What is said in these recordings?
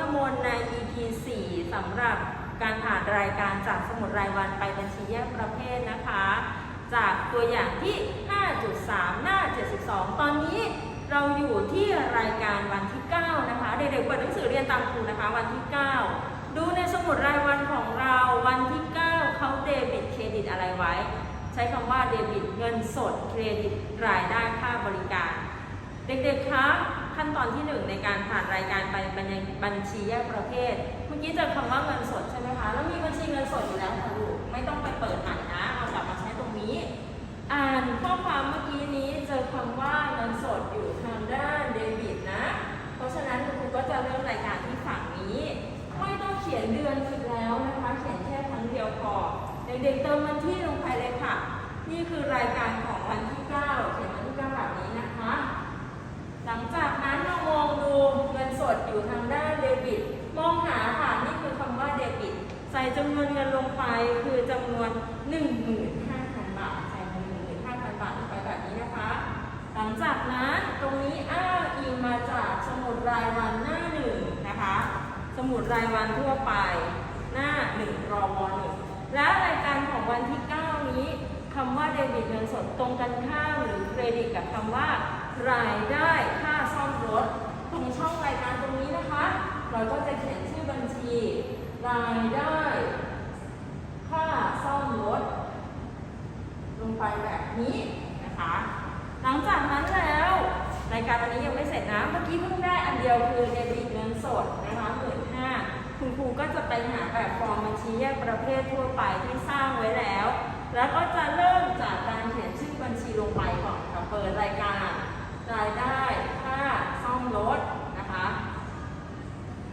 ทมนใน EP 4สำหรับการผ่านรายการจากสมุดรายวันไปบัญชีแยกประเภทนะคะ จากตัวอย่างที่ 5.3 หน้า 72 ตอนนี้เราอยู่ที่รายการวันที่ 9 นะคะ เด็กๆเปิดหนังสือเรียนตามครูนะคะวันที่ 9 ดูในสมุดรายวันของเราวันที่ 9เขาเดบิตเครดิตอะไรไว้ ใช้คำว่าเดบิตเงินสดเครดิตรายได้ค่าบริการ เด็กๆคะ ขั้นตอนที่ 1 ในการผ่านรายการไปบัญชีแยกประเภท เมื่อกี้เจอคำว่าเงินสดใช่ไหมคะ แล้วมีบัญชีเงินสดอยู่แล้วค่ะลูก ไม่ต้องไปเปิดใหม่นะ เอากลับมาใช้ตรงนี้ อ่านข้อความเมื่อกี้นี้เจอคำว่าเงินสดอยู่ทางด้านเดบิตนะ เพราะฉะนั้นคุณครูก็จะเริ่มรายการที่ฝั่งนี้ ไม่ต้องเขียนเดือนอีกแล้วนะคะ เขียนแค่ครั้งเดียวพอ เด็กๆเติมวันที่ลงไปเลยค่ะ นี่คือรายการของวันที่ 9 เขียนวันที่ 9 แบบนี้นะคะ หลังจากนั้นเรามองดูเงินส ดอยู่ทางด้านเดบิต มองหาค่ะนี่คือคำว่าเดบิต ใส่จำนวนเงินลงไปคือจำนวน 15,000 บาท ใส่เงิน15,000 บาทลงไปแบบนี้นะคะ หลังจากนั้นตรงนี้อ้างอิงมาจากสมุดรายวันหน้าหนึ่งนะคะ สมุดรายวันทั่วไปหน้า1รอวหนึ่งและรายการของวันที่ 9 นี้คำว่าเดบิตเงินสดตรงกันข้ามหรือเครดิตกับคำว่ารายได้ค่าซ่อมรถ ตรงช่องรายการตรงนี้นะคะ เราก็จะเขียนชื่อบัญชี รายได้ ค่าซ่อมรถ ลงไปแบบนี้นะคะ หลังจากนั้นแล้ว รายการวันนี้ยังไม่เสร็จนะ เมื่อกี้เพิ่งได้อันเดียวคือเดบิตเงินสดนะคะหมื่นห้าคุณครูก็จะไปหาแบบฟอร์มบัญชีแยกประเภททั่วไปที่สร้างไว้แล้ว แล้วก็จะเริ่มจากการเขียนชื่อบัญชีลงไปก่อนค่ะเปิดรายการ รายได้ค่าซ่อมรถนะคะ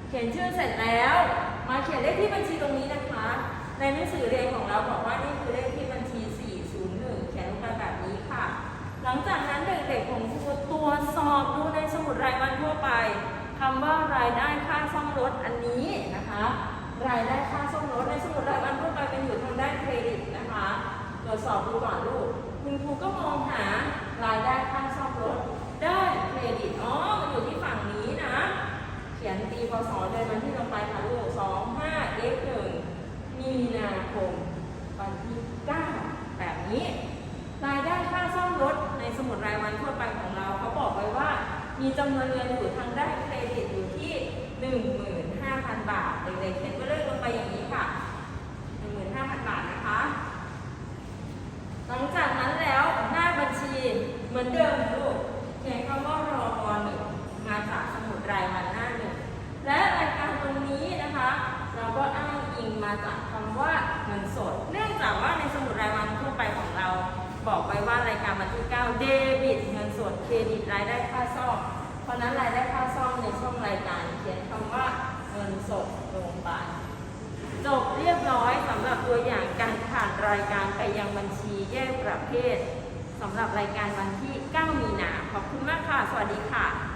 เขี ยนชื่อเสร็จแล้ว มาเขียนเลขที่บัญชีตรงนี้นะคะ ในหนังสือเรียนของเราบอกว่านี่คือเลขที่บัญชี 401 เขียนลงไปแบบนี้ค่ะ หลังจากนั้นเด็กๆของครูตรวจสอบดูในสมุดรายวันทั่วไปคำว่ารายได้ค่าซ่อมรถอันนี้นะคะ รายได้ค่าซ่อมรถในสมุดรายวันทั่วไปเป็นอยู่ทางด้านเครดิตนะคะ ตรวจสอบดูก่อนลูก คุณครูก็มองหารายได้ค่าซ่อมรถได้เครดิต อ๋อ มันอยู่ที่ฝั่งนี้นะ เขีย นตีพศเดือนวันที่ลงไปค่ะลูกสองห้าเอ็กหนึ่งมีนาคมวันที่เก้าแบบนี้รายได้ค่าซ่อมรถในสมุดรายวันทั่วไปของเราเขาบอกไว้ว่า มีจำนวนเงินอยู่ทางด้านเครดิตอยู่ที่ 15,000 บาทเด็กๆเขียนไปเลยลงไปอย่างนี้ค่ะ15,000 บาทนะคะ หลังจากนั้นแล้วหน้าบัญชีเหมือนเดิมลูกเขียนคำว่ารอปหนึ่งมาจากสมุดรายวันหน้าหนึ่งและรายการตรงนี้นะคะ เราก็อ้างอิงมา จากคำว่าเงินสด เนื่องจากว่าในสมุดรายวันทั่วไปของเรา บอกไว้ว่ารายการวันที่9เดบิตเงินสดเครดิตรายได้ค่าซ่อมเพราะนั้นรายได้ค่าซ่อมในช่องรายการเขียนคำว่าเงินสดลงไปจบเรียบร้อยสำหรับตัวอย่างการผ่านรายการไปยังบัญชีแยกประเภทสำหรับรายการวันที่ 9 มีนาขอบคุณมากค่ะ สวัสดีค่ะ